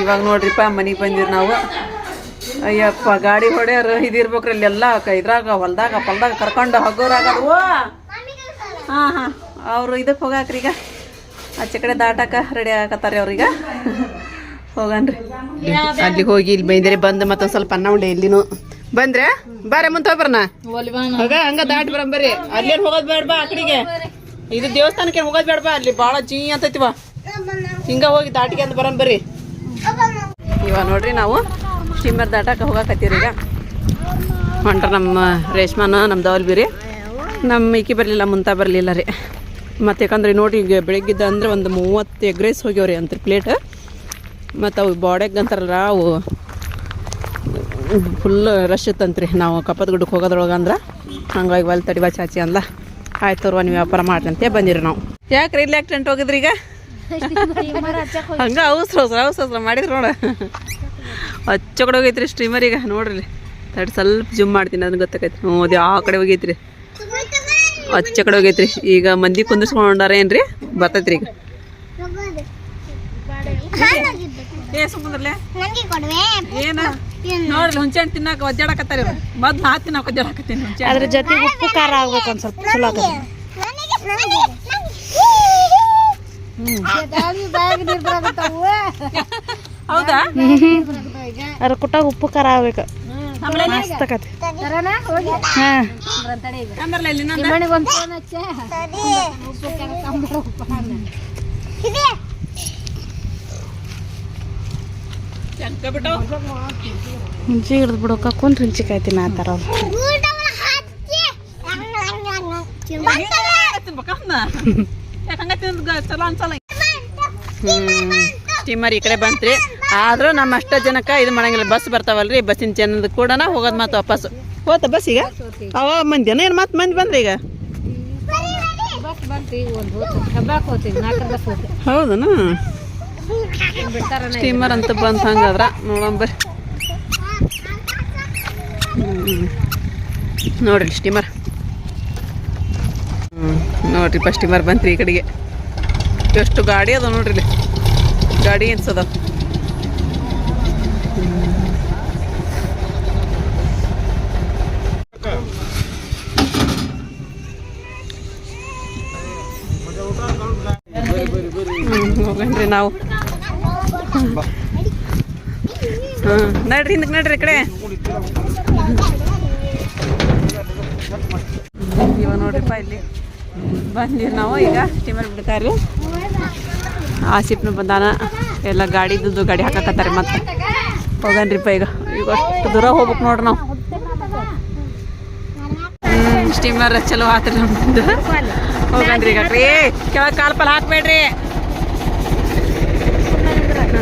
ಇವಾಗ ನೋಡ್ರಿಪ್ಪ, ಮನೆಗೆ ಬಂದಿರಿ ನಾವು. ಅಯ್ಯಪ್ಪ, ಗಾಡಿ ಹೊಡೆಯೋರು ಇದಿರ್ಬೇಕ್ರಿ, ಇಲ್ಲೆಲ್ಲ ಇದ್ರಾಗ, ಹೊಲ್ದಾಗ ಪಲ್ದಾಗ ಕರ್ಕೊಂಡು ಹಗೋರಾಗದು. ಹಾಂ ಹಾಂ. ಅವರು ಇದಕ್ಕೆ ಹೋಗಾಕ್ರಿ ಈಗ. ಆಚೆ ಕಡೆ ದಾಟಕ್ಕೆ ರೆಡಿ ಆಗತ್ತಾರ ಅವ್ರೀಗ ಹೋಗನ್ರಿ. ಅಲ್ಲಿಗೆ ಹೋಗಿ ಇಲ್ಲಿ ಬೈಂದ್ರೆ ಬಂದು ಮತ್ತೊಂದು ಸ್ವಲ್ಪ ಅನ್ನ ಉಂಡೆ ಇಲ್ಲಿನು ಬಂದ್ರೆ? ಬಾರ ಮುಂತ ಬರ್ನ ಹೋಗ, ಹಂಗ ದಾಟ್ ಬರಂಬರಿ ಅಲ್ಲೇನ್ ಹೋಗೋದ್ ಬೇಡ ಬಾ ಇದು ದೇವಸ್ಥಾನಕ್ಕೆ ಹೋಗೋದ್ ಬೇಡ ಬಾ ಅಲ್ಲಿ. ಭಾಳ ಜೀ ಅಂತೈತಿ ಬಾ. ಹಿಂಗ ಹೋಗಿ ದಾಟಿಗೆ ಅಂತ ಬರಂಬರಿ ಇವ ನೋಡ್ರಿ ನಾವು ಸ್ಟೀಮರ್ ದಾಟಕ್ಕೆ ಹೋಗಕತ್ತೀರಿ ಈಗ. ಹೊಂಟ್ರ ನಮ್ಮ ರೇಷ್ಮಾನ, ನಮ್ಮ ದವಲ್ಬಿರಿ. ನಮ್ಮ ಈಕಿ ಬರಲಿಲ್ಲ, ಮುಂತ ಬರಲಿಲ್ಲ ರೀ. ಮತ್ತು ಯಾಕಂದ್ರೆ ನೋಡಿ ಈಗ ಬೆಳಗ್ಗಿದ್ದ ಅಂದ್ರೆ ಒಂದು ಮೂವತ್ತು ಎಗ್ ರೈಸ್ ಹೋಗ್ಯವ್ರಿ ಅಂತ ಪ್ಲೇಟ್ ಮತ್ತು ಅವು ಬಾಡಿಗೆ ಅಂತಾರಲ್ಲ, ಅವು ಫುಲ್ ರಶ್ ಇತ್ತಂತ್ರಿ ನಾವು ಕಪ್ಪದ ಗುಡ್ಡಕ್ಕೆ ಹೋಗೋದ್ರೊಳಗೆ ಅಂದ್ರೆ ಹಂಗಾಗಿ ಒಲ್ ತಡಿವಾ ಚಾಚಿ ಅಂದ ಆಯ್ತು ತೋರ್ವ, ನೀವು ವ್ಯಾಪಾರ ಮಾಡ್ತಂತೆ ಬಂದಿರಿ ನಾವು. ಯಾಕ್ರಿ ಇಲ್ಲಿ ಯಾಕೆ ಟೆಂಟ್ ಹೋಗಿದ್ರಿ ಈಗ? ಹಂಗ. ಅವಸರ ಅವಸರ ಅವಸರ ಮಾಡಿದ್ರು ನೋಡ. ಹಚ್ಚ ಕಡೆ ಹೋಗೈತ್ರಿ ಸ್ಟ್ರೀಮರ್ ಈಗ ನೋಡ್ರಿ ತಡ್ ಸ್ವಲ್ಪ ಜುಮ್ ಮಾಡ್ತೀನಿ ಅದನ್ನ ಗೊತ್ತಾಗೈತಿ ಹ್ಞೂ ಅದು ಆ ಕಡೆ ಹೋಗೈತ್ರಿ? ಹಚ್ಚ ಕಡೆ ಹೋಗೈತ್ರಿ. ಈಗ ಮಂದಿ ಕುಂದಿಸ್ಕೊಂಡಾರ ಏನ್ರಿ? ಬರ್ತೈತ್ರಿ ಈಗ. ಏ ಸುಮ್ಮನೆ ನನಗೆ ಕೊಡುವೆ. ಏನ? ನೋಡ್ರಿ ಹುಂಚೆ ಹಣ್ಣು ತಿನ್ನಾಕ ಒದ್ದಾಡಕತ್ತಾರ ಮೊದ್ಲು ನಾ ತಿನ್ನಾಕ ಒದ್ದಾಡಕತ್ತೀನಿ ಹುಂಚೆ ಅದ್ರ ಜೊತೆ ಉಪ್ಪು ಖಾರ ಆಗ್ಬೇಕು ಒಂದ್ ಸ್ವಲ್ಪ ಚಲೋ ಆಗತ್ತೆ. ನನಗೆ ನನಗೆ ಹೌದಾ? ಅದ್ರ ಕುಟ್ಟಾಗ ಉಪ್ಪು ಖಾರ ಆಗ್ಬೇಕು. ಹುಂಚಿ ಹಿಡಿದು ಬಿಡೋಕ ಕುಂತ್ ಹುಂಚಿಕಾಯಿ ತಿನ್ನತ್ತಾರ ಅವ್ರು. ಊಟವನ್ನ ಹಚ್ಚಿ ತಿನ್ಬೇಕನ್ನ ಯಾಕೆ ಹಂಗ ತಿಂದ್ ಚಲೋ ಅನ್ಸಲ್ಲ ಸ್ಟೀಮರ್ ಈ ಕಡೆ ಬಂತ್ರಿ. ಆದ್ರೂ ನಮ್ಮ ಅಷ್ಟ ಜನಕ್ಕ ಇದು ಮಾಡಂಗಿಲ್ಲ. ಬಸ್ ಬರ್ತಾವಲ್ರಿ, ಬಸ್ಸಿನ ಜನದ ಕೂಡ ಹೋಗೋದ್ ಮಾತು ವಾಪಸ್. ಹೋತ ಬಸ್ ಈಗ? ಅವ ಮಂದಿ ಏನು ಮತ್ತೆ ಮಂದಿ ಬಂದ್ರಿ ಈಗ? ಹೌದನ? ಸ್ಟೀಮರ್ ಅಂತ ಬಂತ ಹಂಗಾದ್ರ. ಬರ್ರಿ. ನೋಡ್ರಿ ಸ್ಟೀಮರ್. ನೋಡ್ರಿ ಫಸ್ಟ್ ಸ್ಟೀಮರ್ ಬಂತ್ರಿ ಈ ಕಡೆಗೆ. ಎಷ್ಟು ಗಾಡಿ ಅದ ನೋಡ್ರಿ ಇಲ್ಲಿ ಗಾಡಿ ಎನ್ಸದ ಹೋಗಣ್ರಿ ನಾವು. ಹ್ಮ್, ನಡ್ರಿ ಹಿಂದಕ್ಕೆ ನಡ್ರಿ ಈ ಕಡೆ. ಇವ ನೋಡ್ರಿಪ್ಪ ಇಲ್ಲಿ. ಬಂದಿರಿ ನಾವು ಈಗ ಸ್ಟೀಮರ್ ಬಿಡ್ತಾರ್ರಿ ಆಸಿಪ್ನು ಬಂದಾನ. ಎಲ್ಲ ಗಾಡಿದ್ದು ಗಾಡಿ ಹಾಕಕತ್ತಾರೆ ಮತ್ತೆ. ಹೋಗನ್ರಿಪ್ಪ ಈಗ. ಈಗ ಅಷ್ಟು ದೂರ ಹೋಗ್ಬೇಕು ನೋಡ್ರಿ ನಾವು. ಸ್ಟೀಮರ್ ಚಲೋ ಆತ್ರಿ ನಮ್ದು. ಹೋಗನ್ರಿ ಈಗ. ರೀ ಕೆಳಗೆ ಕಾಲು ಪಲ್ ಹಾಕ್ಬೇಡ್ರಿ.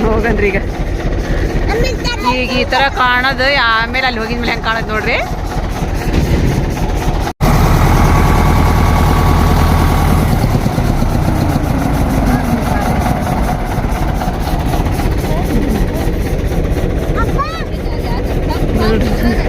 ಹೋಗನ್ರಿ ಈಗ. ಈಗ ಈ ತರ ಕಾಣೋದು, ಆಮೇಲೆ ಅಲ್ಲಿ ಹೋಗಿದ್ಮೇಲೆ ಹೆಂಗೆ ಕಾಣೋದು ನೋಡ್ರಿ. Thank you.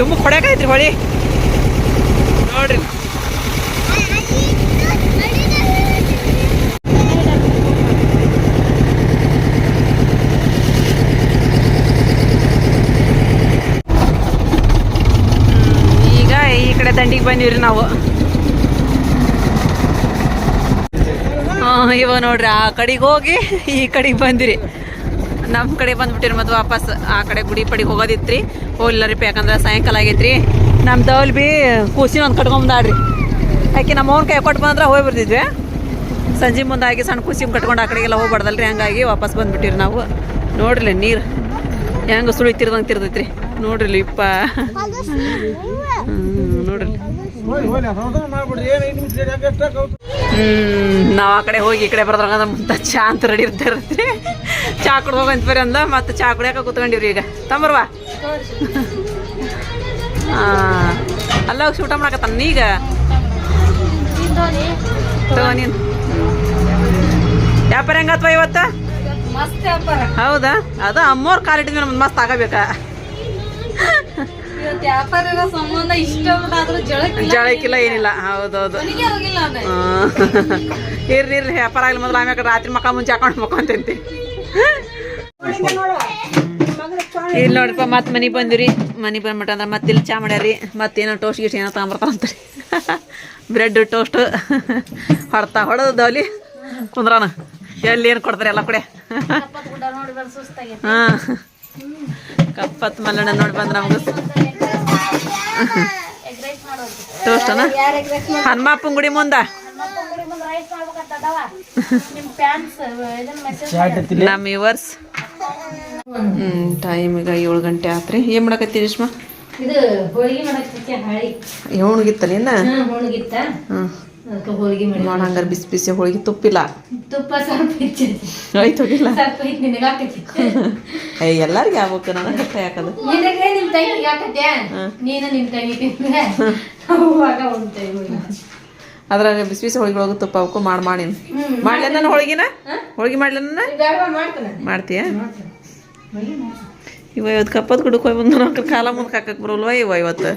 ಡುಮ್ಮು ಕೊಡಕಾಯ್ತ್ರಿ ಹೊಳಿ ನೋಡ್ರಿ. ಈಗ ಈ ಕಡೆ ದಂಡಿಗೆ ಬಂದಿವ್ರಿ ನಾವು. ಇವ ನೋಡ್ರಿ, ಆ ಕಡೆಗೆ ಹೋಗಿ ಈ ಕಡೆಗೆ ಬಂದಿರಿ. ನಮ್ಮ ಕಡೆ ಬಂದ್ಬಿಟ್ಟಿರಿ ಮತ್ತು ವಾಪಸ್ ಆ ಕಡೆ ಗುಡಿ ಪಡಿಗೆ ಹೋಗೋದಿತ್ರಿ. ರೀ ರೀ ಯಾಕಂದ್ರೆ ಸಾಯಂಕಾಲ ಆಗೈತ್ರಿ. ನಮ್ಮ ದವಲ್ ಬಿ ಕೂಸಿನ ಒಂದು ಕಟ್ಕೊಂಬಂದಾಡ್ರಿ ಯಾಕೆ ನಮ್ಮ ಅವ್ನ ಕೈ ಕೊಟ್ಟು ಬಂದ್ರೆ ಹೋಗಿ ಬರ್ತಿದ್ವಿ. ಸಂಜೆ ಮುಂದಾಗಿ ಸಣ್ಣ ಕೂಸಿ ಕಟ್ಕೊಂಡು ಆ ಕಡೆಗೆಲ್ಲ ಹೋಗ್ಬಾರ್ದಲ್ರಿ ಹಂಗಾಗಿ ವಾಪಸ್ ಬಂದ್ಬಿಟ್ಟಿರಿ ನಾವು. ನೋಡ್ರಿ ನೀರು ಹೆಂಗ ಸುಳಿತಿರ್ದಂಗೆ ತಿರ್ದೈತ್ರಿ. ನೋಡ್ರಿ ಇಪ್ಪ. ನೋಡ್ರಿ. ಹ್ಮ್, ನಾವು ಆ ಕಡೆ ಹೋಗಿ ಈ ಕಡೆ ಬರ್ದಾಗ ಮುಂತ ಚಾ ಅಂತ ರೆಡಿ ಇರ್ತಾರತ್ರಿ ಚಾ ಕುಡ್ದು ಹೋಗಂತ ಬರ್ರಿ ಅಂದ ಮತ್ತೆ ಚಾ ಕುಡಿಯಾಕ ಕೂತ್ಕೊಂಡಿವ್ರಿ ಈಗ. ತಂಬರ್ವಾ ಹಾ ಅಲ್ಲ ಊಟ ಮಾಡಕತ್ತಾನ ಈಗ ನೀನು. ವ್ಯಾಪಾರ ಹೆಂಗತ್ವ ಇವತ್ತ? ಹೌದಾ? ಅದ ಅಮ್ಮೋರ್ ಕಾಲಿಟ್ಟಿದ್ವಿ ನಮ್ದು ಮಸ್ತ್ ಆಗಬೇಕ. ಜಳಕ್ಕಿಲ್ಲ ಏನಿಲ್ಲ. ಹೌದೌದು. ಇರ್ಲಿ ಇರ್ಲಿ ವ್ಯಾಪಾರ ಆಗಲಿ ಮೊದಲು ಆಮ್ಯಾಕ ರಾತ್ರಿ ಮಕ್ಕ ಮುಂಚೆ ಹಾಕೊಂಡು ಮಕ್ಕೊಂತಂತಿ ಇಲ್ಲಿ ನೋಡ್ರಿಪ್ಪ ಮತ್ತೆ ಮನೆಗೆ ಬಂದಿರಿ ಮನೆಗೆ ಬಂದ್ಬಿಟ್ಟು ಅಂದ್ರೆ ಮತ್ತೆ ಇಲ್ಲಿ ಚಾ ಮಾಡ್ಯಾರಿ ಮತ್ತೇನೋ ಟೋಸ್ಟ್ ಗೀಸ್ಟ್ ಏನೋ ತಗೊಂಬರ್ತಾವಂತಾರೆ ಬ್ರೆಡ್ ಟೋಸ್ಟ್ ಹೊಡ್ತಾ ದೌಲಿ ಕುಂದ್ರಾನ ಎಲ್ಲಿ ಏನು ಕೊಡ್ತಾರೆ ಎಲ್ಲ ಕಡೆ. ಹಾಂ. ಕಪ್ಪತ್ ಮಲ್ಲಣ್ಣ ನೋಡಿ ಬಂದ್ರೆ ನಮ್ಗೆ. ಟೋಸ್ಟನ ಹನುಮಪ್ಪನ ಗುಡಿ ಮುಂದೆ? ನಿಮ್ಮ ಇವರ್ಸ್ ಹ್ಮ್ ಟೈಮ್ ಈಗ ಏಳು ಗಂಟೆ ಆತ್ರಿ. ಏನ್ ಮಾಡಕತ್ತಿ ರೇಷ್ಮಾ? ಇದು ಹೋಳಿಗೆ ಮಾಡಕ್ಕೆ ಹಳಿ. ಏಣಿಗಿತ್ತಲ್ಲ ಇನ್ನ ಹಾ ಹೋಳಿಗಿತ್ತ ಹ್ಞೂ ಅದಕ್ಕೆ ಹೋಳಿಗೆ ಮಾಡಿ ನೋಡ ಹಂಗಾರೆ ಬಿಸಿ ಬಿಸಿ ಹೋಳಿಗೆ ತುಪ್ಪಿಲ್ಲ. ತುಪ್ಪ ಸ್ವಲ್ಪ ಹೆಚ್ಚೈತಿ ಆಯ್ತು ಹೋಗಿಲ್ಲ ಸ್ವಲ್ಪ ಐತಿ ನಿನಗೆ ಹಾಕೈತಿ ಏ ಎಲ್ಲರಿಗೆ ಆಗ್ಬೇಕು ನನಗೆ ತಂಗಿಗೆ ನೀನು ಅವಾಗ ಅದ್ರಾಗ ಬಿಸಿ ಬಿಸಿ ಹೋಳಿಗೆ ಒಳಗೆ ತುಪ್ಪ ಅವಕ್ಕೂ ಮಾಡಿ ಮಾಡಿ. ಮಾಡ್ಲೆ ನನ್ನ ನಾನು ಹೋಳಿಗೆನ ಹೋಳಿಗೆ ಮಾಡ್ಲೆ ನನ್ನ ಬೇಡ ಮಾಡ್ತೀಯ? ಇವ ಇವತ್ತು ಕಪ್ಪದ ಗುಡಕ್ಕೆ ಹೋಗಿ ಬಂದು ಕಾಲ ಮುಂದೆ ಹಾಕಕ್ಕೆ ಬರೋಲ್ವ ಇವ ಇವತ್ತು?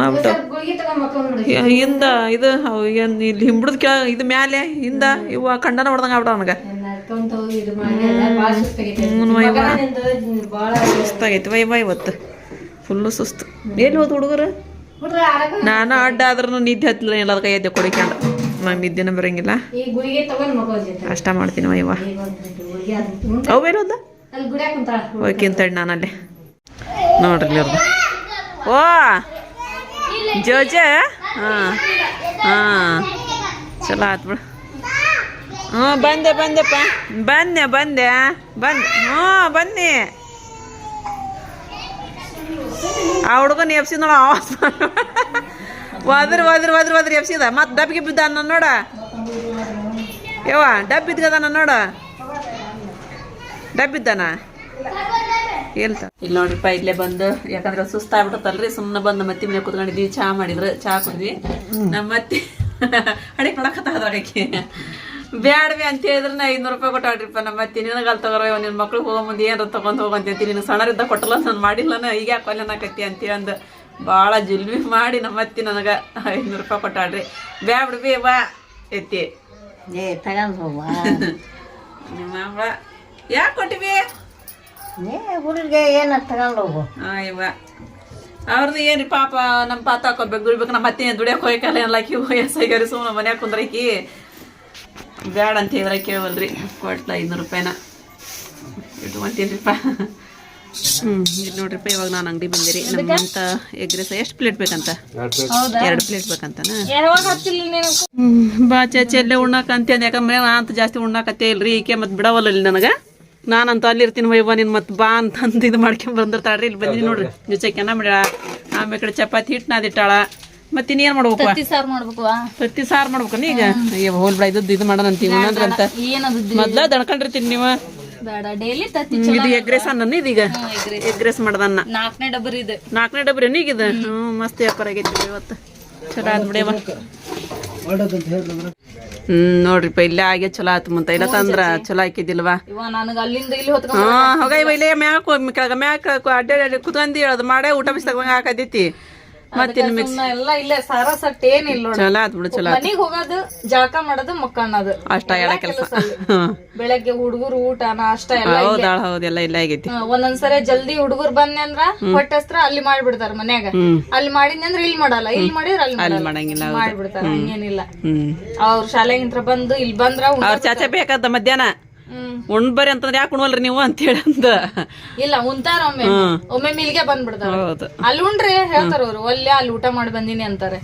ಆಗ್ಬಿಟ್ಟು ಯ- ಹಿಂದ ಇದು ಏನು ಇಲ್ಲಿ ಹಿಂಬಿಡದ್ ಕೇಳ ಇದು ಮ್ಯಾಲೆ ಹಿಂದ ಇವ ಖಂಡನ ಹೊಡ್ದಂಗ ಆಗ್ಬಿಡ ನನಗೆ ಸುಸ್ತಾಗೈತೆ ವೈ ವೈ. ಇವತ್ತು. ಫುಲ್ಲು ಸುಸ್ತು. ಏನು ಹೋದ್ ಹುಡುಗರು? ನಾನು ಅಡ್ಡ ಆದ್ರೂ ನಿದ್ದೆ ಹತ್ತಿಲ್ಲ ಎಲ್ಲದ ಕೈ ಎದ್ದೆ ಕೊಡಿಕೊಂಡು ನಂಗೆ ನಿದ್ದೆನ ಬರಂಗಿಲ್ಲ. ಅಷ್ಟ ಮಾಡ್ತೀನಿ ವೈವ ಅವೇನು ಹೋದ ಅಲ್ಲಿ ಅಂತ ಹೇಳಿ ಹೋಯ್ಕಿಂತೇಳಿ ನಾನು ಅಲ್ಲಿ. ನೋಡ್ರಿ ಅವ್ರದ್ದು ಓ! ಜೋಜ? ಹಾಂ. ಹಾಂ. ಚಲೋ ಆತ್ ಬಿಡು. ಹ್ಞೂ, ಬಂದೆ ಬಂದೆಪ್ಪ ಬಂದೆ ಬಂದೆ ಬನ್ ಹ್ಞೂ, ಬನ್ನಿ. ಆ ಹುಡುಗನ ಎಪ್ಸಿದ ನೋಡ, ಆವಾಸ್ ಒದ್ರ ಒದ್ರ ಒದ್ರ ಒದ್ರ ಎಪ್ಸಿದ ಮತ್ತೆ ಡಬ್ಬಿಗೆ ಬಿದ್ದ ನನ್ನ ನೋಡ ಯವ್ವ ಡಬ್ ಬಿದ್ಗದಾನ ನೋಡ. ಡಬ್ ಬಿದ್ದಾನ ಹೇಳ್ತ. ಇಲ್ಲಿ ನೋಡ್ರಿಪ್ಪ ಇಲ್ಲೇ ಬಂದು ಯಾಕಂದ್ರೆ ಸುಸ್ತಾಗ್ಬಿಟ್ಟತ್ತಲ್ರಿ ಸುಮ್ಮನೆ ಬಂದು ಮತ್ತೆ ಮನೆ ಕುತ್ಕೊಂಡಿದ್ವಿ ಚಾ ಮಾಡಿದ್ರು ಚಾ ಕುಡಿದ್ವಿ. ನಮ್ಮ ಮತ್ತೆ ಅಡಿಗೆ ನೋಡಕತ್ತ ಅದ್ರಾಗಕ್ಕೆ. ಬ್ಯಾಡ್ವಿ ಅಂತ ಹೇಳಿದ್ರೆ ನಾ ಐನೂರು ರೂಪಾಯಿ ಕೊಟ್ಟಾಡ್ರಿಪ್ಪ ನಮ್ಮ ಮತ್ತೆ. ನಿನಗೆ ಅಲ್ಲಿ ತಗೋರ ನಿನ್ನ ಮಕ್ಳು ಹೋಗೋ ಮುಂದೆ ಏನಾರ ತಗೊಂಡ್ ಹೋಗಂತ ಅಂತೀನಿ ನೀನು ಸಣ್ಣರಿದ್ದ ಕೊಟ್ಟಲ್ಲ ನಾನು ಮಾಡಿಲ್ಲನ ಈಗ ಯಾಕೆ ಕೊಲ್ಲನಕತ್ತಿ ಅಂತ ಅಂದು ಭಾಳ ಜುಲ್ಮಿ ಮಾಡಿ ನಮ್ಮ ಅತ್ತಿ ನನಗೆ ಐನೂರು ರೂಪಾಯಿ ಕೊಟ್ಟಾಡ್ರಿ ಬ್ಯಾಡ್ಬಿ ವಾ ಬಾ ಎತ್ತಿ. ಏ ತಗೊಂಡ್ ಹೋಗ ನಿಮ್ಮ ಯಾಕೆ ಕೊಟ್ಟಿವಿ? ಏ ಹುಡುಗಿಗೆ ಏನ ತಗೊಂಡ್ ಹೋಗು. ಇವ. ಅವ್ರದ್ದು ಏನ್ರಿ ಪಾಪ ನಮ್ಮ ಪಾತ ಹಾಕೋಬೇಕು ದುಡಿಬೇಕು ನಮ್ಮ ಮತ್ತೆ ದುಡಿಯಕ್ಕೆ ಹೋಯ್ಕಲ್ಲ ಎಲ್ಲಾಕಿ ವಯಸ್ಸಾಗ್ಯಾರಿ ಸುಮ್ಮನೆ ಮನ್ಯಾಗ ಕುಂದ್ರಕಿ ಬ್ಯಾಡ ಅಂತ ಹೇಳಿದ್ರೆ ಕೇಳವಲ್ರಿ ಕೊಟ್ಲ ಐನೂರು ರೂಪಾಯಿನ. ಇಟ್ಕೊಂತೀನಿರಿಪ್ಪ ಹ್ಞೂ ಇದು ನೋಡ್ರಿಪ್ಪ ಇವಾಗ ನಾನು ಅಂಗಡಿ ಬಂದಿರಿ. ನಮ್ಮಂತ ಎಗ್ ರೈಸ್ ಎಷ್ಟು ಪ್ಲೇಟ್ ಬೇಕಂತ? ಎರಡು ಪ್ಲೇಟ್ ಬೇಕಂತನ? ನೀನು? ಬಾ ಚಾಚಿ ಅಲ್ಲೇ ಉಣ್ಣಾಕಂತ ಯಾಕಂದ್ರೆ ನಾ ಅಂತ ಜಾಸ್ತಿ ಉಣ್ಣಾಕತ್ತೇ ಇಲ್ರಿ ಈಕೆ ಮತ್ತೆ ಬಿಡವಲ್ಲ ಇಲ್ಲಿ ನನಗೆ. ನಾನಂತ ಅಲ್ಲಿ ಇರ್ತೀನಿ ವೈವ ನಿನ್ ಮತ್ತೆ ಬಾ ಅಂತಂದು ಇದು ಮಾಡ್ಕೊಂಡ್ ಬಂದಿರ್ತಾಳ್ರಿ ಇಲ್ಲಿ ಬಂದಿನಿ ನೋಡ್ರಿ ಜೊತೆಕೆನ ಮಾಡ್ಯಾಳ ಆಮೇಲೆ ಕಡೆ ಚಪಾತಿ ಹಿಟ್ಟು ನಾದಿಟ್ಟಾಳ ಮತ್ತೆ ಇನ್ನೇನ್ ಮಾಡ್ಬೇಕು ತತ್ತಿ ಸಾರ್ ಮಾಡ್ಬೇಕು ತತ್ತಿ ಸಾರು ಈಗ? ಅಯ್ಯೋ ಹೋಲ್ ಬಿಡ ಇದು ಇದು ಮಾಡೋಣ ಅಂತೀವಿ ಅಂತ ಮೊದ್ಲ ದಣ್ಕೊಂಡಿರ್ತೀನಿ ನೀವು? ಬೇಡ ಡೈಲಿ ತತ್ತಿ ಇದು ಎಗ್ ರೈಸ್ ಅನ್ನ ಇದೀಗ ಎಗ್ ರೈಸ್ ಮಾಡದನ್ನ ನಾಲ್ಕನೇ ಡಬ್ಬರಿ ಇದೆ. ನಾಲ್ಕನೇ ಡಬ್ರಿ ನೀಗಿದ ಹ್ಞೂ ಮಸ್ತ್ ವ್ಯಾಪಾರ ಆಗೈತಿ ಇವತ್ತು. ಚಲೋ ಆದ್ ಬಿಡವ ಹ್ಮ್ ನೋಡ್ರಿಪ್ಪ ಇಲ್ಲೇ ಆಗೇ ಚಲೋ ಆತು ಮುಂತ ಇಲ್ಲ ತಂದ್ರ ಚಲೋ ಹಾಕಿದಿಲ್ವಾ ಇವ ನನಗೆ ಅಲ್ಲಿಂದ ಇಲ್ಲಿ ಹೊತ್ಕೊಂಡ್ ಹಾ ಹೋಗ ಇವ ಇಲ್ಲೇ ಮ್ಯಾಕ್ ಕೆಳಗ ಮ್ಯಾಕ್ ಅಡ್ಡಾಡಿ ಕುತ್ಕೊಂಡಿ ಅದು ಮಾಡೇ ಊಟ ಬಿಸಿ ತಗೊಂಡ್ ಹಾಕದೈತಿ ಮತ್ತಿನ್ ಮಿಕ್ಸ್ ಎಲ್ಲ ಇಲ್ಲೇ ಸಾರ ಸಟ್ ಏನಿಲ್ಲ ನೋಡು. ಚಲೋ ಆತ್ ಬಿಡು ಚಲೋ ಮನಿಗ್ ಹೋಗೋದು ಜಳಕ ಮಾಡೋದು ಮಕ್ಕಣ್ಣದು ಅಷ್ಟ ಎಡ ಕೆಲಸ. ಬೆಳಗ್ಗೆ ಹುಡುಗರು ಊಟ ನಾಷ್ಟ ಎಲ್ಲ ಹೌದಾಳ ಹೌದೆಲ್ಲ ಇಲ್ಲ ಆಗೈತಿ. ಒಂದೊಂದ್ಸರಿ ಜಲ್ದಿ ಹುಡುಗರು ಬಂದೆ ಅಂದ್ರ ಹೊಟ್ಟೆ ಹಸ್ತ್ರ ಅಲ್ಲಿ ಮಾಡ್ಬಿಡ್ತಾರ ಮನ್ಯಾಗ. ಅಲ್ಲಿ ಮಾಡಿದ್ನಿ ಅಂದ್ರ ಇಲ್ಲಿ ಮಾಡಲ್ಲ ಇಲ್ಲಿ ಮಾಡಿದ್ರ ಅಲ್ಲಿ ಮಾಡಂಗಿಲ್ಲ ಹೌದು. ಮಾಡ್ಬಿಡ್ತಾರ ಹಂಗೇನಿಲ್ಲ. ಅವ್ರ ಶಾಲೆಗಿಂತ್ರ ಬಂದು ಇಲ್ಲಿ ಬಂದ್ರ ಅವ್ರ ಚಾಚಾ ಬೇಕಾದ ಮಧ್ಯಾಹ್ನ? ಹ್ಮ್ ಉಣ್ ಬರ್ರಿ ಅಂತಂದ್ರೆ ಯಾಕೆ ಉಣ್ವಲ್ರಿ ನೀವು ಅಂತ ಹೇಳಿ ಅಂದ ಇಲ್ಲ ಉಂತಾರ ಒಮ್ಮೆ. ಒಮ್ಮೆ ಮಿಲ್ಗೆ ಬಂದ್ಬಿಡ್ತಾರ. ಹೌದು. ಅಲ್ಲಿ ಉಂಡ್ರಿ ಹೇಳ್ತಾರ ಅವ್ರು ಒಲ್ಲೆ ಅಲ್ಲಿ ಊಟ ಮಾಡಿ ಬಂದಿನಿ ಅಂತಾರೆ.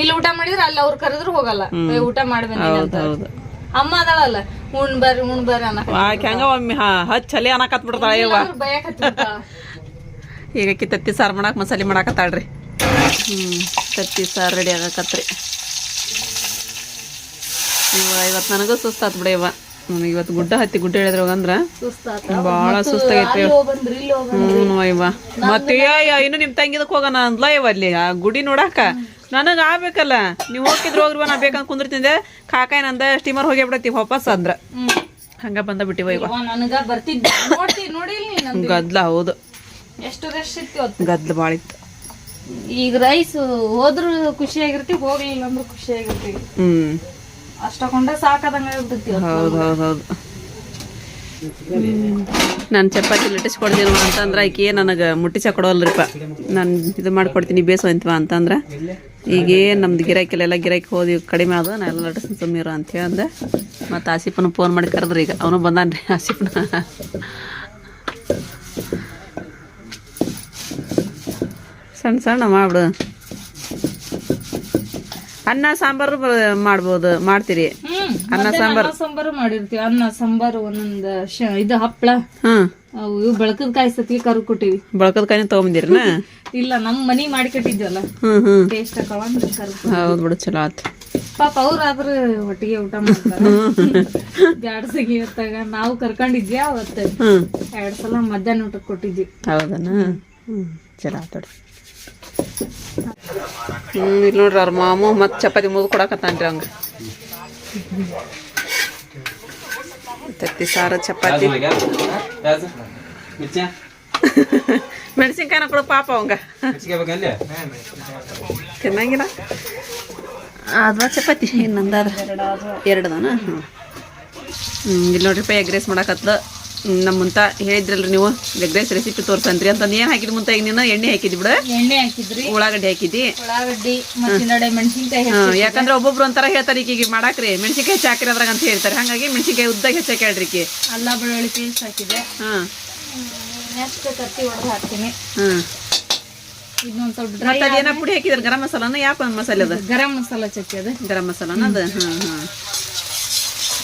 ಇಲ್ಲಿ ಊಟ ಮಾಡಿದ್ರೆ ಅಲ್ಲಿ ಅವ್ರು ಕರೆದ್ರು ಹೋಗಲ್ಲ. ಏ, ಊಟ ಮಾಡಿ ಬಂದಿನಿ ಅಂತಾರೆ. ಹೌದು. ಅಮ್ಮ ಅದಾಳಲ್ಲ ಉಣ್ ಬರ್ರಿ ಉಣ್ ಬರ್ರಿ ಅನ್ನಕ ಆಕೆ ಹಂಗ ಒಮ್ಮೆ ಹಾ ಹಚ್ ಚಲಿ ಅನ್ನಕತ್ ಬಿಡ್ತಾಳ ಹತ್ತಿರ್ತಾಳ. ಈಗ ಅಕ್ಕಿ ತತ್ತಿ ಸಾರು ಮಾಡಾಕ ಮಸಾಲೆ ಮಾಡಾಕತ್ತಾಳ್ರಿ. ಹ್ಮ್ ತತ್ತಿ ಸಾರು ರೆಡಿ ಆಗಕತ್ರಿ. ಇವ ಇವತ್ತು ನನಗೂ ಸುಸ್ತಾತ್ ಬಿಡ ಇವ ನನಗೆ ಇವತ್ತು ಗುಡ್ಡ ಹತ್ತಿ ಗುಡ್ಡ ಹೇಳಿದ್ರ ಅಂದ್ರ ಭಾಳ ಸುಸ್ತಾಗೈತಿ ಹ್ಞೂ ಇವ ಮತ್ತೆ ಇನ್ನು ನಿಮ್ಮ ತಂಗಿದಕ್ಕೆ ಹೋಗೋಣ ಅಂದ್ಲ ಇವ ಅಲ್ಲಿ. ಆ ಗುಡಿ ನೋಡಾಕ. ನನಗೆ ಆಗ್ಬೇಕಲ್ಲ. ನೀವು ಹೋಗಿದ್ರು ಹೋಗ್ರಿ ನಾ ಬೇಕಂತ ಕುಂದ್ರತಿಂದೆ. ಕಾಕಾಯ ನಂದ ಸ್ಟೀಮರ್ ಹೋಗಿ ಬಿಡತ್ತಿ ವಾಪಸ್ ಅಂದ್ರ. ಹಂಗ ಬಂದ ಬಿಟ್ಟಿವ ಇವ. ಗದ್ಲ ಹೌದು. ಎಷ್ಟು ರಶ್ ಇತ್ತು ಗದ್ಲ ಭಾಳ ಇತ್ತು. ಈಗ ರೈಸ್ ಹೋದ್ರು ಖುಷಿಯಾಗಿರ್ತಿ ಹೋಗ್ಲಿಲ್ಲ ಅಂದ್ರೂ ಖುಷಿಯಾಗಿರ್ತೀವಿ ಹ್ಮ್. ಅಷ್ಟಕೊಂಡ ಸಾಕಾದಂಗ ಹೌದು ಹೌದು ಹೌದು. ನಾನು ಚಪಾತಿ ಲಟ್ಟಿಸ್ಕೊಡ್ತೀನಿ ಅಂತಂದ್ರೆ ಆಕೆ ನನಗೆ ಮುಟ್ಟಿಸ ಕೊಡೋಲ್ರಿಪ್ಪ. ನಾನು ಇದು ಮಾಡ್ಕೊಡ್ತೀನಿ ಬೇಸು ಅಂತೀವ ಅಂತಂದ್ರೆ. ಈಗೇನು ನಮ್ದು ಗಿರಾಕಿಲೆಲ್ಲ ಗಿರಾಕಿ ಹೋದಿ ಕಡಿಮೆ ಆದ ನಾ ಎಲ್ಲ ಲಟ್ಟಿಸ್ ಸುಮ್ಮೀರು ಅಂತ ಅಂದೆ ಮತ್ತು ಆಸಿಫನ ಫೋನ್ ಮಾಡಿ ಕರೆದ್ರಿ ಈಗ. ಅವನು ಬಂದಾನ್ರಿ ಆಸಿಫನ. ಸಣ್ಣ ಸಣ್ಣ ಮಾಡ್ಬಿಡು. ಅನ್ನ ಸಾಂಬಾರು ಮಾಡ್ಬೋದು ಮಾಡ್ತೀರಿ. ಅನ್ನ ಸಾಂಬಾರು. ಸಾಂಬಾರ್. ಮಾಡಿರ್ತೀವಿ. ಅನ್ನ ಸಾಂಬಾರು ಒಂದೊಂದ್ ಇದು ಹಪ್ಪಳ ಅವು ಇವು ಬೆಳಕದ ಕಾಯಿ ಸತಿ ಕರು ಕೊಟ್ಟಿವಿ. ಬಳಕದ ಕಾಯಿನ ತೊಗೊಂಬಂದಿರನ ಇಲ್ಲ ನಮ್ ಮನಿ ಮಾಡಿ ಕಟ್ಟಿದ್ವಲ್ಲ ಟೇಸ್ಟ್ ಹೌದು ಬಿಡು ಚಲೋ ಆತು. ಪಾಪ ಅವ್ರಾದ್ರ ಒಟ್ಟಿಗೆ ಊಟ ಮಾಡ್ತಾರ. ಬ್ಯಾಡ್ ಸಿಗಿ ಹೊತ್ತಾಗ ನಾವು ಕರ್ಕೊಂಡಿದ್ವಿ ಅವತ್ತ? ಎರಡ್ ಸಲ ಮಧ್ಯಾಹ್ನ ಊಟಕ್ಕೆ ಕೊಟ್ಟಿದ್ವಿ. ಹೌದನ? ಹ್ಮ್. ಚಲೋ ಆತು ಹ್ಞೂ ಇಲ್ಲಿ ನೋಡ್ರಿ ಅವ್ರ ಮಾಮು ಮತ್ತು ಚಪಾತಿ ಮುಗಿದು ಕೊಡಕತ್ತಾನ್ರಿ ಹಂಗೆ. ತತ್ತಿ ಸಾರು, ಚಪಾತಿ. ಮೆಣಸಿನ್ಕಾಯಿನ ಕೊಡು ಪಾಪ ಅವಂಗ. ತಿನ್ನಂಗಿಲ್ಲ. ಅದ್ವಾ ಚಪಾತಿ, ಇನ್ನೊಂದಾದ್ರೆ. ಎರಡದನ? ಹ್ಞೂ ಇಲ್ಲಿ ನೋಡ್ರಿಪ್ಪ ಎಗ್ ರೈಸ್ ಮಾಡಕತ್ಲ. ನಮ್ಮ ಮುಂತ ಹೇಳಿದ್ರಲ್ರಿ ನೀವು. ಎಗ್ ರೈಸ್ ರೆಸಿಪಿ ತೋರ್ಸಂತ್ರಿ ಅಂತಂದು ಏನು ಹಾಕಿದ್ ಮುಂತ ಈಗ ನೀನು ಎಣ್ಣೆ ಹಾಕಿದ್ ಬಿಡ. ಎಣ್ಣೆ ಹಾಕಿದ್ರಿ. ಉಳ್ಳಾಗಡ್ಡಿ ಹಾಕಿದ್ದಿ. ಉಳ್ಳಾಗಡ್ಡಿ ಮೆಣಸಿನಕಾಯಿ ಯಾಕಂದ್ರೆ ಒಬ್ಬೊಬ್ರು ಒಂಥರ ಹೇಳ್ತಾರೆ ಈಗ ಮಾಡಾಕ್ರಿ. ಮೆಣಸಿನಕಾಯಿ ಹೆಚ್ಚಾಕ್ರಿ ಹಾಕಿರಿ ಅದ್ರಾಗ ಅಂತ ಹೇಳ್ತಾರೆ. ಹಾಗಾಗಿ ಮೆಣಸಿನಕಾಯಿ ಉದ್ದಾಗ ಹೆಚ್ಚಾಕಿ ಹೇಳ್ರಿ ಈಕಿ. ಅಲ್ಲ ಬೆಳ್ಳುಳ್ಳಿ ಪೇಸ್ಟ್ ಹಾಕಿದೆ. ಹಾಂ. ನೆಕ್ಸ್ಟ್ ಹಾಕ್ತೀನಿ. ಹ್ಞೂ ಇದನ್ನೊಂದ್ ಸ್ವಲ್ಪ ಡ್ರೈ ಮತ್ತೆ ಅದೇನ ಪುಡಿ ಹಾಕಿದ್ರೆ? ಗರಂ ಮಸಾಲಾನ ಯಾವ ಮಸಾಲೆ ಅದ? ಗರಂ ಮಸಾಲ ಚಕ್ಕಿ ಅದ. ಗರಂ ಮಸಾಲಾನ ಅದ? ಹಾ ಹಾಂ.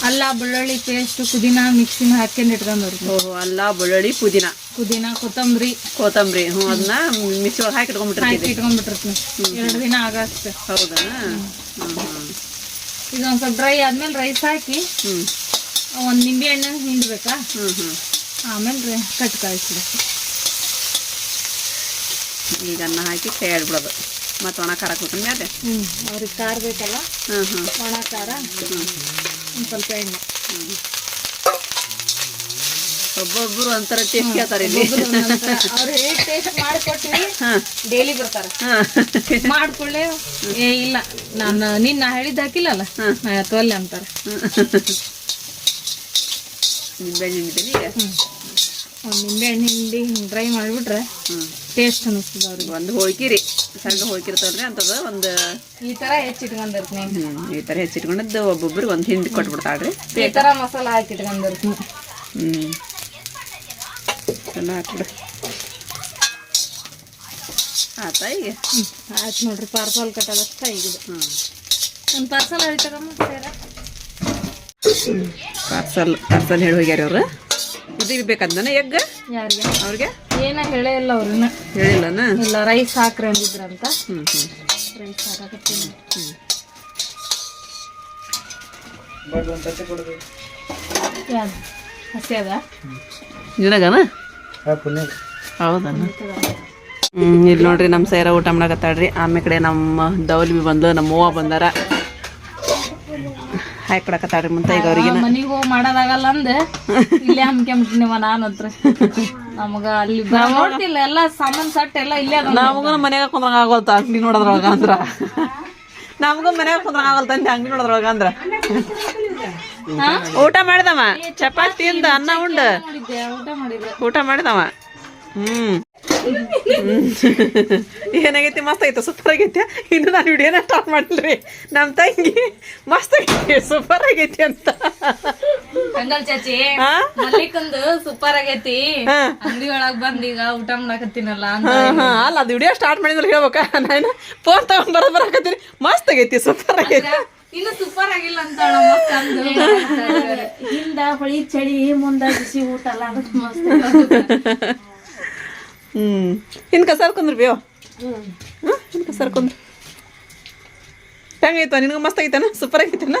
ಅಲ್ಲ ಬೆಳ್ಳುಳ್ಳಿ ಪೇಸ್ಟ್ ಪುದೀನ ಮಿಕ್ಸಿನ ಹಾಕೊಂಡು ಇಟ್ಕೊಂಡ್ರಿ ಓಹೋ ಅಲ್ಲ ಬೆಳ್ಳುಳ್ಳಿ ಪುದೀನ. ಪುದೀನ ಕೊತ್ತಂಬರಿ. ಕೊತ್ತಂಬರಿ ಹ್ಞೂ ಅದನ್ನ ಮಿಕ್ಸಿ ಒಳಗೆ ಹಾಕಿ ಹಾಕಿ ಇಟ್ಕೊಂಡ್ಬಿಟ್ಟಿರ್ತೀನಿ ಎರಡು ದಿನ ಆಗತ್ತೆ ಹೌದಾ? ಹ್ಞೂ ಹ್ಞೂ ಇದೊಂದ್ ಸ್ವಲ್ಪ ಡ್ರೈ ಆದ್ಮೇಲೆ ರೈಸ್ ಹಾಕಿ ಹ್ಞೂ ಒಂದು ನಿಂಬೆ ಹಣ್ಣು ಹಿಂಡ್ಬೇಕಾ? ಹ್ಞೂ ಹ್ಞೂ ಆಮೇಲೆ ರೀ ಕಟ್ ಕಳಿಸ್ಬೇಕು ಈಗ ಅನ್ನ ಹಾಕಿ ಕೈ ಆಡ್ಬಿಡೋದು ಮತ್ತು ಒಣ ಖಾರ ಕೊಟ್ಟ ಮೇಲೆ ಹ್ಞೂ ಅವ್ರಿಗೆ ಖಾರ ಬೇಕಲ್ಲ? ಹಾಂ ಹಾಂ ಒಣ ಖಾರ? ಒಂದ್ ಸ್ವಲ್ಪ ಎಣ್ಣೆ. ಒಬ್ಬೊಬ್ಬರು ಒಂಥರ ಟೇಸ್ಟ್ ಕೇಳ್ತಾರೆ ಇಲ್ಲಿ. ಅವ್ರು ಹೇಳಿ ಟೇಸ್ಟ್ ಮಾಡಿಕೊಟ್ಟಿವಿ ಹಾಂ. ಡೈಲಿ ಬರ್ತಾರೆ. ಹಾಂ. ಮಾಡ್ಕೊಳ್ಳೆ. ಏ ಇಲ್ಲ. ನಾನು ನಿನ್ನ ಹೇಳಿದ್ದು ಹಾಕಿಲ್ಲಲ್ಲ? ನಾ ಎತ್ತವಲ್ಲೆ ಅಂತಾರೆ. ನಿಂಬೆಹಣ್ಣು ಹಿಂಡಿ ಒಂದು ನಿಂಬೆ ಹಣ್ಣು ಹಿಂಡಿ ಹಿಂಗೆ ಡ್ರೈ ಮಾಡಿಬಿಟ್ರೆ ಹ್ಞೂ ಟೇಸ್ಟ್ ಅನಿಸ್ತದ ಅವ್ರಿಗೆ. ಒಂದು ಹೋಳ್ಕಿರಿ ಸಣ್ಣ ಹೋಳ್ಕಿರ್ತಾವ್ರಿ ಅಂತದ ಒಂದು ಈ ತರ ಹೆಚ್ಚಿಟ್ಕೊಂಡಿರ್ತೀನಿ. ಈ ಥರ ಹೆಚ್ಚಿಟ್ಕೊಂಡದ್ದು ಒಬ್ಬೊಬ್ರಿಗೆ ಒಂದು ಹಿಂಡಿ ಕೊಟ್ಬಿಡ್ತಾಳ್ರಿ. ಈ ತರ ಮಸಾಲ ಹಾಕಿಟ್ಕೊಂಡಿರ್ತೀನಿ. ಹ್ಞೂ ಚೆನ್ನಾಗಿ ಹಾಕ್ಬಿಡು ಆತಾ ಈಗ? ಆಯ್ತು ನೋಡ್ರಿ ಪಾರ್ಸಲ್ ಕಟ್ಟೋದಷ್ಟ ಈಗಿದೆ ಹ್ಞೂ ಒಂದು ಪಾರ್ಸಲ್ ಹೇಳ್ತಾರಮ್ಮ ಸೇರ? ಪಾರ್ಸಲ್ ಪಾರ್ಸಲ್ ಹೇಳಿ ಹೋಗ್ಯಾರ ಅವ್ರ ಇದು ಬೇಕಂದನ ಎಗ್? ಯಾರಿಗೆ? ಅವ್ರಿಗೆ? ಏನ ಹೇಳೇ ಇಲ್ಲ ಅವ್ರನ್ನ. ಹೇಳಿಲ್ಲನ? ಇಲ್ಲ ರೈಸ್ ಹಾಕ್ರಿ ಅಂದಿದ್ರಂತ. ಹ್ಞೂ ಹ್ಞೂ ರೈಸ್ ಹಾಕಕತ್ತೀನಿ. ಯಾವ್ದು? ಹಸಿ ಅದ? ನಿನಗನ? ಹ್ಞೂ ಇಲ್ಲಿ ನೋಡ್ರಿ ನಮ್ಮ ಸೈರ ಊಟ ಮಾಡಕತ್ತಾಳ್ರಿ. ಆಮೇಲೆ ಕಡೆ ನಮ್ಮ ದೌಲ್ ಬಿ ಬಂದು ನಮ್ಮ ಅವ್ವ ಬಂದಾರ. ಹಾಯ್ ಕೊಡಕತ್ತಾಳ್ರಿ ಮುಂತ ಈಗ ಅವ್ರಿಗೆ ಮನಿಗೆ ಹೋಗಿ ಮಾಡೋದಾಗಲ್ಲ ಅಂದೆ. ಇಲ್ಲೇ ಹಮ್ಕೊಂಬಿಟ್ಟಿನಿವ ನಾನು ಹತ್ರ ನಮಗ ಅಲ್ಲಿ ನೋಡ್ತಿಲ್ಲ ಎಲ್ಲ ಸಾಮಾನ್ ಸಟ್ ಎಲ್ಲ ಇಲ್ಲೇ ನಮಗೂ ಮನ್ಯಾಗ ಕುಂದ್ರಂಗ ಆಗೋಲ್ತ ಅಂಗಡಿ ನೋಡೋದ್ರೊಳಗ ಅಂದ್ರ. ನಮಗೂ ಮನ್ಯಾಗ ಕುಂದ್ರಂಗ ಆಗೋಲ್ತ ಅಂತ ಅಂಗಡಿ ನೋಡೋದ್ರೊಳಗ ಅಂದ್ರ. ಊಟ ಮಾಡಿದವ? ಚಪಾತಿ ಅನ್ನ ಉಂಡ. ಊಟ ಮಾಡಿದವ? ಹ್ಮ್. ಏನಾಗೈತಿ? ಮಸ್ತ್ ಆಯ್ತು ಸೂಪರ್ ಆಗೈತೆ. ಇನ್ನು ನಾನು ವಿಡಿಯೋನ ಸ್ಟಾರ್ಟ್ ಮಾಡಿಲ್ರಿ. ನಮ್ಮ ತಂಗಿ ಮಸ್ತ್ ಆಗೈತಿ. ಸೂಪರ್ ಆಗೈತಿ ಅಂತ. ಚಾಚಿ ಮಲ್ಲಿಕಂದು ಸೂಪರ್ ಆಗೈತಿ. ಅಂಗಡಿ ಒಳಗ್ ಬಂದ್ ಈಗ ಊಟ ಮಾಡಕತ್ತೀನಲ್ಲ ಅಂತ ಹಾ ಹಾ. ಅಲ್ಲ ಅದು ವಿಡಿಯೋ ಸ್ಟಾರ್ಟ್ ಮಾಡಿದ್ರೆ ಹೇಳ್ಬೇಕ. ನಾನು ಫೋನ್ ತಗೊಂಡ್ ಬರೋದ್ ಬರಾಕತ್ತೀನಿ. ಮಸ್ತ್ ಆಗೈತಿ. ಸೂಪರ್ ಆಗೈತಿ. ಇನ್ನು ಸೂಪರ್ ಆಗಿಲ್ಲ ಅಂತ ಹಿಂದ ಹೊಳಿ ಚಳಿ ಮುಂದ ಬಿಸಿ ಊಟ ಅಲ್ಲ ಅದಕ್ಕೆ ಮಸ್ತ್. ಹ್ಞೂ ಇನ್ಕ ಸರ್ಕೊಂಡ್ರಿ ಬೇವ ಹ್ಮ್ ಇನ್ಕ ಸರ್ಕೊಂಡ್ರಿ ಹೆಂಗೈತ ನಿನಗೆ ಮಸ್ತ್ ಐತನ ಸೂಪರ್ ಆಗೈತನ?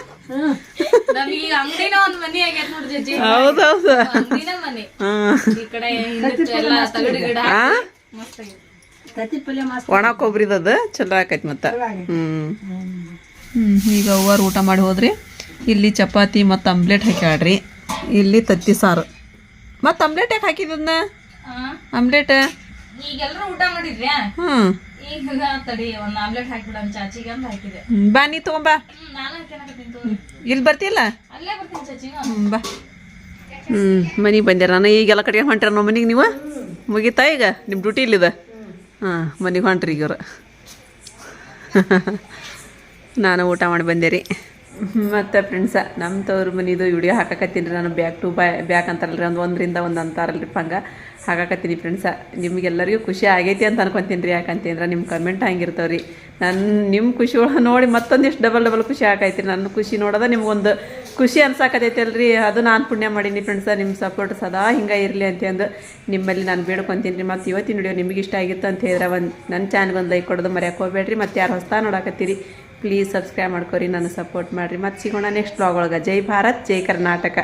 ಹೌದೌದು ಅಂಗಡಿನ ಮನಿ ಹಾಂ. ಈ ಕಡೆ ಹಿಂದಕ್ಕೆ ಎಲ್ಲ ತಗಡಿ ಮಸ್ತ್ ಆಗೈತಿ ತತ್ತಿ ಪಲ್ಯ ಮಸ್ತ್ ಒಣ ಕೊಬ್ರಿದದು ಚಲೋ ಆಕೈತಿ ಮತ್ತೆ. ಹ್ಞೂ ಹ್ಞೂ ಈಗ ಅವ್ವಾರು ಊಟ ಮಾಡಿ ಹೋದ್ರಿ. ಇಲ್ಲಿ ಚಪಾತಿ ಮತ್ತು ಆಮ್ಲೆಟ್ ಹಾಕ್ಯಾಡ್ರಿ ಇಲ್ಲಿ ತತ್ತಿ ಸಾರು. ಮತ್ತು ಆಮ್ಲೆಟ್ ಯಾಕೆ ಹಾಕಿದನ್ನ ಆ, ಆಮ್ಲೆಟ್? ಊಟ ಮಾಡಿದ್ರ್ಯಾ? ಹ್ಞೂ ಈಗ ತಡಿ ಒಂದ್ ಆಮ್ಲೆಟ್ ಹಾಕ್ಬಿಡೋಣ ಚಾಚಿಗೆ ಅಂತ ಹಾಕಿದೆ. ಬಾ ನೀ ತಗೊಂಬಾ. ಹ್ಮ್ ನಾನು ಹಾಕ್ಯನಕತ್ತೀನಿ ತಗೋರಿ ಇಲ್ಲಿ ಬರ್ತಿಲ್ಲ ಅಲ್ಲೇ ಬರ್ತೀನಿ ಚಾಚಿ ಬಾ. ಮನೆಗೆ ಬಂದ್ಯಾರ ನಾನು ಈಗೆಲ್ಲ ಕಡೆ ಹೊಂಟ್ರ ನಮ್ಮ ಮನೆಗೆ ನೀವು? ಮುಗೀತಾ ಈಗ? ನಿಮ್ಮ ಡ್ಯೂಟಿ ಇಲ್ಲಿದೆ? ಹಾಂ ಮನೆಗೆ ಹೊಂಟ್ರಿ ಈಗ ನಾನು ಊಟ ಮಾಡಿ ಬಂದೆ ರೀ. ಮತ್ತು ಫ್ರೆಂಡ್ಸ ನಮ್ಮ ತವ್ರ ಮನಿದು ವಿಡಿಯೋ ಹಾಕಕತ್ತೀನಿ ನಾನು ಬ್ಯಾಕ್ ಟು ಬ್ಯಾ ಬ್ಯಾಕ್ ಅಂತಾರಲ್ರಿ, ಒಂದು ಒಂದರಿಂದ ಒಂದು ಅಂತಾರಲ್ರಿ ಪಂಗ. ಹಾಕಾಕತ್ತೀನಿ ಫ್ರೆಂಡ್ಸ ನಿಮಗೆಲ್ಲರಿಗೂ ಖುಷಿ ಆಗೈತಿ ಅಂತ ಅನ್ಕೊತೀನಿ ರೀ, ಯಾಕಂತಂದ್ರೆ ನಿಮ್ಮ ಕಮೆಂಟ್ ಹಂಗಿರ್ತಾವೆ ರೀ. ನನ್ನ ನಿಮ್ಮ ಖುಷಿ ಒಳಗೆ ನೋಡಿ ಮತ್ತೊಂದಿಷ್ಟು ಡಬಲ್ ಡಬಲ್ ಖುಷಿ ಆಕೈತಿ ನನ್ನ ಖುಷಿ ನೋಡೋದ ನಿಮ್ಗೊಂದು ಖುಷಿ ಅನ್ಸಾಕತೈತಿ ಅಲ್ರಿ ಅದು ನಾನು ಪುಣ್ಯ ಮಾಡೀನಿ ಫ್ರೆಂಡ್ಸ ನಿಮ್ಮ ಸಪೋರ್ಟ್ ಸದಾ ಹಿಂಗೆ ಇರಲಿ ಅಂತಂದು ನಿಮ್ಮಲ್ಲಿ ನಾನು ಬೇಡ್ಕೊತೀನಿ ರೀ. ಮತ್ತು ಇವತ್ತಿನ ವಿಡಿಯೋ ನಿಮಗೆ ಇಷ್ಟ ಆಗಿತ್ತು ಅಂತ ಹೇಳಿದ್ರೆ, ಒಂದು ನನ್ನ ಚಾನಲ್ಗೆ ಒಂದು ಲೈಕ್ ಕೊಡೋದು ಮರ್ಯಾಕೆ ಹೋಗ್ಬೇಡ್ರಿ, ಮತ್ತು ಯಾರು ಹೊಸ್ತಾ ನೋಡಕತ್ತೀರಿ ಪ್ಲೀಸ್ ಸಬ್ಸ್ಕ್ರೈಬ್ ಮಾಡ್ಕೊರಿ ನಾನು ಸಪೋರ್ಟ್ ಮಾಡಿರಿ. ಮತ್ತು ಸಿಗೋಣ ನೆಕ್ಸ್ಟ್ ಬ್ಲಾಗ್ ಒಳಗೆ. ಜೈ ಭಾರತ್, ಜೈ ಕರ್ನಾಟಕ.